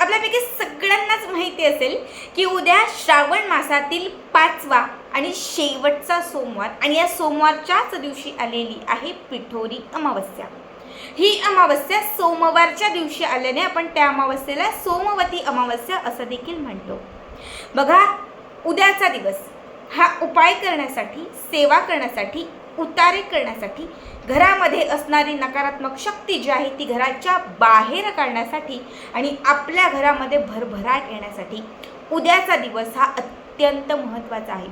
आपल्यापैकी सगळ्यांनाच माहिती असेल की उद्या श्रावण मासातील पाचवा आणि शेवटचा सोमवार आणि या सोमवारच्याच दिवशी आलेली आहे पिठोरी अमावस्या. ही अमावस्या सोमवारच्या दिवशी आल्याने आपण त्या अमावस्येला सोमवती अमावस्या असं देखील म्हणतो. बघा उद्याचा दिवस हा उपाय करण्यासाठी सेवा करण्यासाठी उतारे करण्यासाठी घरामध्ये असणारी नकारात्मक शक्ती जी आहे ती घराच्या बाहेर काढण्यासाठी आणि आपल्या घरामध्ये भरभराट येण्यासाठी उद्याचा दिवस हा अत्यंत महत्त्वाचा आहे.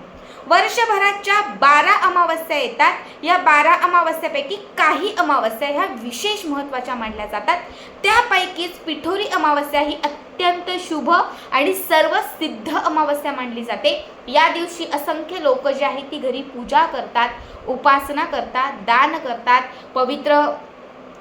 वर्षभराच्या बारा अमावस्या येतात. या बारा अमावस्यापैकी काही अमावस्या ह्या विशेष महत्त्वाच्या मानल्या जातात. त्यापैकीच पिठोरी अमावस्या ही अत्यंत शुभ आणि सर्व सिद्ध अमावस्या मानली जाते. या दिवशी असंख्य लोक जे आहेत ती घरी पूजा करतात उपासना करतात दान करतात पवित्र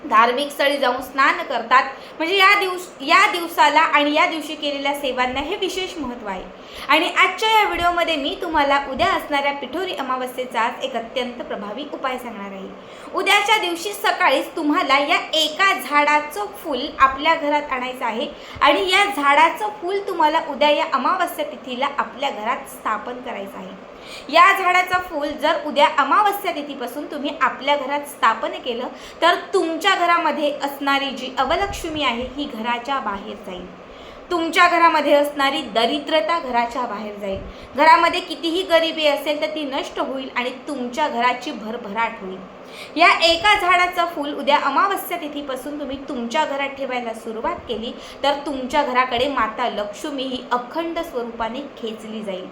धार्मिक स्थळी जाऊन स्नान करतात. म्हणजे या दिवस या दिवसाला आणि या दिवशी केलेल्या सेवांना हे विशेष महत्त्व आहे. आणि आजच्या या व्हिडिओमध्ये मी तुम्हाला उद्या असणाऱ्या पिठोरी अमावस्येचाच एक अत्यंत प्रभावी उपाय सांगणार आहे. उद्याच्या दिवशी सकाळीच तुम्हाला या एका झाडाचं फूल आपल्या घरात आणायचं आहे आणि या झाडाचं फूल तुम्हाला उद्या या अमावस्या तिथीला आपल्या घरात स्थापन करायचं आहे. या झाडाचं फूल जर उद्या अमावस्या तिथीपासून तुम्ही आपल्या घरात स्थापन केलं तर तुमच्या घरामध्ये असणारी जी अवलक्ष्मी आहे ही घराच्या बाहेर जाईल. तुमच्या घरामध्ये असणारी दरिद्रता घराच्या बाहेर जाईल. घरामध्ये कितीही गरिबी असेल तर ती नष्ट होईल आणि तुमच्या घराची भरभराट होईल. या एका झाडाचं फूल उद्या अमावस्या तिथीपासून तुम्ही तुमच्या घरात ठेवायला सुरुवात केली तर तुमच्या घराकडे माता लक्ष्मी ही अखंड स्वरूपाने खेचली जाईल.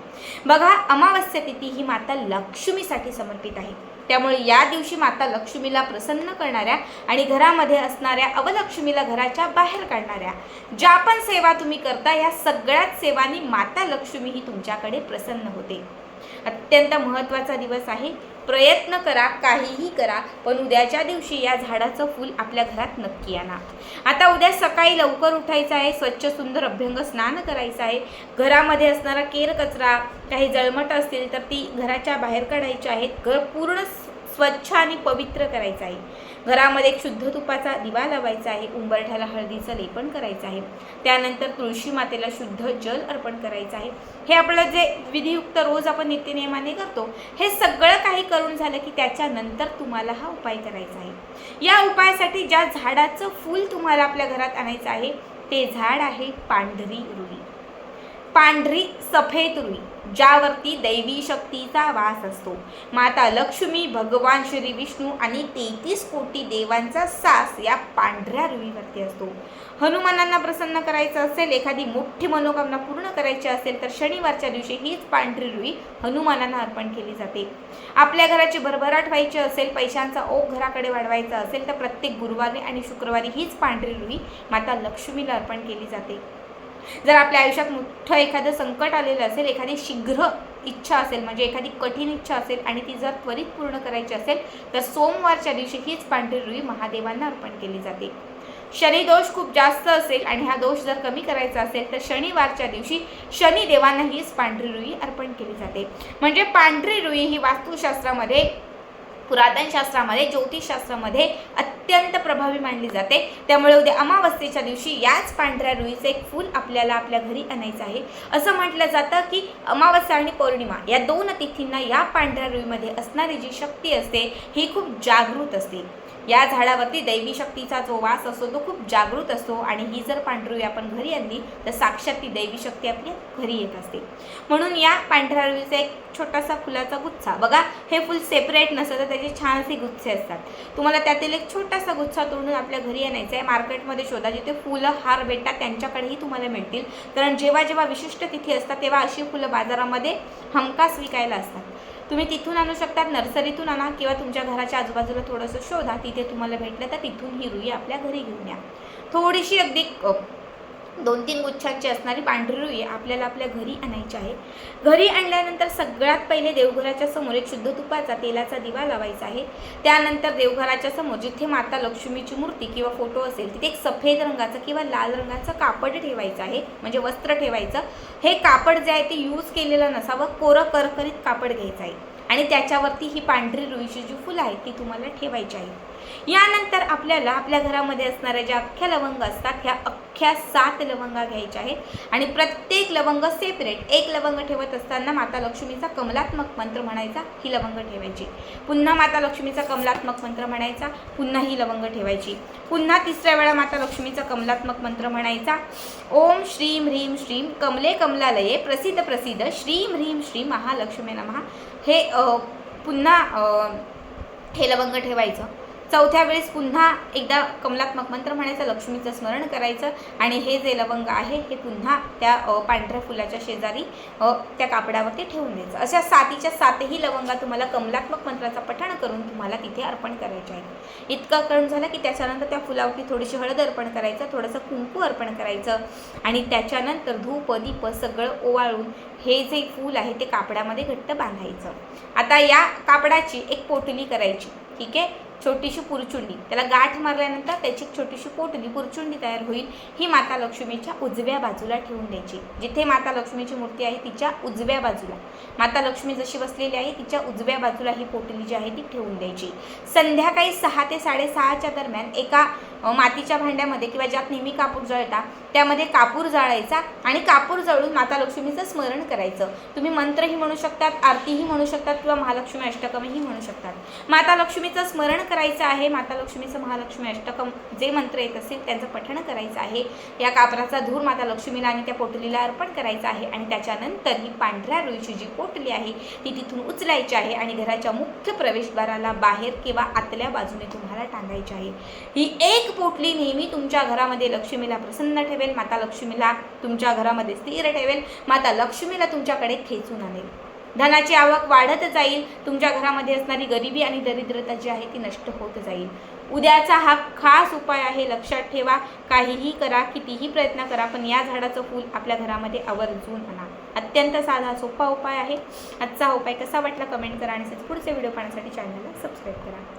बघा अमावस्या तिथी ही माता लक्ष्मीसाठी समर्पित आहे. त्यामुळे या दिवशी माता लक्ष्मीला प्रसन्न करणाऱ्या आणि घरामध्ये असणाऱ्या अवलक्ष्मीला घराच्या बाहेर काढणाऱ्या ज्या पण सेवा तुम्ही करता या सगळ्याच सेवांनी माता लक्ष्मी ही तुमच्याकडे प्रसन्न होते. अत्यंत महत्त्वाचा दिवस आहे. प्रयत्न करा काहीही करा पण उद्याच्या दिवशी या झाडाचं फूल आपल्या घरात नक्की आणा. आता उद्या सकाळी लवकर उठायचं आहे स्वच्छ सुंदर अभ्यंग स्नान करायचं आहे. घरामध्ये असणारा केर कचरा काही जळमट असतील तर ती घराच्या बाहेर काढायची आहेत. घर पूर्ण स्वच्छ आणि पवित्र करायचं आहे. घरामध्ये एक शुद्ध तुपाचा दिवा लावायचा आहे. उंबरठ्याला हळदीचं लेपन करायचं आहे. त्यानंतर तुळशी मातेला शुद्ध जल अर्पण करायचं आहे. हे आपलं जे विधियुक्त रोज आपण नित्यनियमाने करतो हे सगळं काही करून झालं की त्याच्यानंतर तुम्हाला हा उपाय करायचा आहे. या उपायासाठी ज्या झाडाचं फूल तुम्हाला आपल्या घरात आणायचं आहे ते झाड आहे पांढरी रुई. पांढरी सफेद रुई. ज्यावरती दैवी शक्तीचा वास असतो. माता लक्ष्मी भगवान श्री विष्णू आणि तेहतीस कोटी देवांचा सास या पांढऱ्या रुईवरती असतो. हनुमानांना प्रसन्न करायचं असेल एखादी मोठी मनोकामना पूर्ण करायची असेल तर शनिवारच्या दिवशी हीच पांढरी रुई हनुमानांना अर्पण केली जाते. आपल्या घराची भरभराट व्हायची असेल पैशांचा ओघ घराकडे वाढवायचा असेल तर प्रत्येक गुरुवारी आणि शुक्रवारी हीच पांढरी रुई माता लक्ष्मीला अर्पण केली जाते. जर आपल्या आयुष्यात मोठं एखादं संकट आलेलं असेल एखादी शीघ्र इच्छा असेल म्हणजे एखादी कठीण इच्छा असेल आणि ती जर त्वरित पूर्ण करायची असेल तर सोमवारच्या दिवशी हीच पांढरी रुई महादेवांना अर्पण केली जाते. शनी दोष खूप जास्त असेल आणि हा दोष जर कमी करायचा असेल तर शनिवारच्या दिवशी शनिदेवांना हीच पांढरी रुई अर्पण केली जाते. म्हणजे पांढरी रुई ही वास्तुशास्त्रामध्ये पुरातन शास्त्रामध्ये ज्योतिषशास्त्रामध्ये अत्यंत प्रभावी मानली जाते. त्यामुळे उद्या अमावस्येच्या दिवशी याच पांढऱ्या रुईचं एक फूल आपल्याला आपल्या घरी आणायचं आहे. असं म्हटलं जातं की अमावस्या आणि पौर्णिमा या दोन तिथींना या पांढऱ्या रुईमध्ये असणारी जी शक्ती असते ही खूप जागृत असते. या झाडावरती दैवी शक्तीचा जो वास असतो तो खूप जागृत असतो आणि ही जर पांढरुई आपण घरी आणली तर साक्षात ती दैवी शक्ती आपल्या घरी येत असते. म्हणून या पांढऱ्या रुईचा एक छोटासा फुलाचा गुच्छा. बघा हे फुल सेपरेट नसतं तर त्याचे छान असे गुच्छे असतात. तुम्हाला त्यातील एक छोटासा गुच्छा तोडून आपल्या घरी आणायचा आहे. मार्केटमध्ये शोधा जिथे फुलं हार भेटतात त्यांच्याकडेही तुम्हाला मिळतील. कारण जेव्हा जेव्हा विशिष्ट तिथी असतात तेव्हा अशी फुलं बाजारामध्ये हमखास विकायला असतात. तुम्ही तिथून आणू शकतात नर्सरीतून आणा किंवा तुमच्या घराच्या आजूबाजूला थोडंसं शोधा. तिथे तुम्हाला भेटलं तर तिथून ही रुई आपल्या घरी घेऊन या. थोडीशी अगदी दोन तीन गुच्छांची असणारी पांढरी रुई आपल्याला आपल्या घरी आणायची आहे. घरी आणल्यानंतर सगळ्यात पहिले देवघराच्या समोर एक शुद्ध तुपाचा तेलाचा दिवा लावायचा आहे. त्यानंतर देवघराच्या समोर जिथे माता लक्ष्मीची मूर्ती किंवा फोटो असेल तिथे एक सफेद रंगाचं किंवा लाल रंगाचं कापड ठेवायचं आहे. म्हणजे वस्त्र ठेवायचं. हे कापड जे आहे ते यूज केलेलं नसावं कोरं करकरीत कापड घ्यायचं आहे. आणि त्याच्यावरती ही पांढरी रुईची जी फुलं आहेत ती तुम्हाला ठेवायची आहेत यानंतर आपल्याला आपल्या घरामध्ये असणाऱ्या ज्या अख्ख्या लवंग असतात ह्या अख्ख्या सात लवंगा घ्यायच्या आहेत. आणि प्रत्येक लवंग सेपरेट एक लवंग ठेवत असताना माता लक्ष्मीचा कमलात्मक मंत्र म्हणायचा ही लवंग ठेवायची. पुन्हा माता लक्ष्मीचा कमलात्मक मंत्र म्हणायचा पुन्हा ही लवंग ठेवायची. पुन्हा तिसऱ्या वेळा माता लक्ष्मीचा कमलात्मक मंत्र म्हणायचा ओम श्रीम ह्रीम श्रीम कमले कमलालये प्रसिद्ध प्रसिद्ध श्रीम ह्रीम श्री महालक्ष्मी नमः. हे पुन्हा हे लवंग ठेवायचं. चौथ्या वेळेस पुन्हा एकदा कमलात्मक मंत्र म्हणायचं लक्ष्मीचं स्मरण करायचं आणि हे जे लवंग आहे हे पुन्हा त्या पांढऱ्या फुलाच्या शेजारी त्या कापडावरती ठेवून द्यायचं. अशा सातीच्या सातही लवंगा तुम्हाला कमलात्मक मंत्राचा पठण करून तुम्हाला तिथे अर्पण करायचे आहे इतकं करून झालं की त्याच्यानंतर त्या फुलावरती थोडीशी हळद अर्पण करायचं थोडंसं कुंकू अर्पण करायचं आणि त्याच्यानंतर धूप दीप सगळं ओवाळून हे जे फूल आहे ते कापडामध्ये घट्ट बांधायचं. आता या कापडाची एक पोटली करायची. ठीक आहे? छोटीशी पुरचुंडी. त्याला गाठ मारल्यानंतर त्याची एक छोटीशी पोटली पुरचुंडी तयार होईल. ही माता लक्ष्मीच्या उजव्या बाजूला ठेवून द्यायची. जिथे माता लक्ष्मीची मूर्ती आहे तिच्या उजव्या बाजूला. माता लक्ष्मी जशी बसलेली आहे तिच्या उजव्या बाजूला ही पोटली जी आहे ती ठेवून द्यायची. संध्याकाळी सहा ते साडेसहाच्या दरम्यान एका मातीच्या भांड्यामध्ये किंवा ज्यात नेहमी कापूर जळता त्यामध्ये कापूर जाळायचा आणि कापूर जळून माता लक्ष्मीचं स्मरण करायचं. तुम्ही मंत्रही म्हणू शकतात आरतीही म्हणू शकतात किंवा महालक्ष्मी अष्टकमही म्हणू शकतात. माता लक्ष्मीचं स्मरण करायचं आहे. माता लक्ष्मीचं महालक्ष्मी अष्टकम जे मंत्र येत असतील त्यांचं पठण करायचं आहे. या कापराचा धूर माता लक्ष्मीला आणि त्या पोटलीला अर्पण करायचा आहे. आणि त्याच्यानंतर ही पांढऱ्या रुईची जी पोटली आहे ती तिथून उचलायची आहे आणि घराच्या मुख्य प्रवेशद्वाराला बाहेर किंवा आतल्या बाजूने तुम्हाला टांगायची आहे. ही एक पोटली नेहमी तुमच्या घरामध्ये लक्ष्मीला प्रसन्न ठेवेल. माता लक्ष्मीला तुमच्या घरामध्ये स्थिर ठेवेल. माता लक्ष्मीला तुमच्याकडे खेचून आणेल. धनाची आवक वाढत जाईल. तुमच्या घरामध्ये असणारी गरिबी आणि दरिद्रता जी आहे ती नष्ट होत जाईल. उद्याचा हा खास उपाय आहे लक्षात ठेवा. काहीही करा कितीही प्रयत्न करा पण या झाडाचं फूल आपल्या घरामध्ये आवर्जून आणा. अत्यंत साधा सोपा उपाय आहे. आजचा हा उपाय कसा वाटला कमेंट करा आणि पुढचे व्हिडिओ पाहण्यासाठी चॅनलला सबस्क्राईब करा.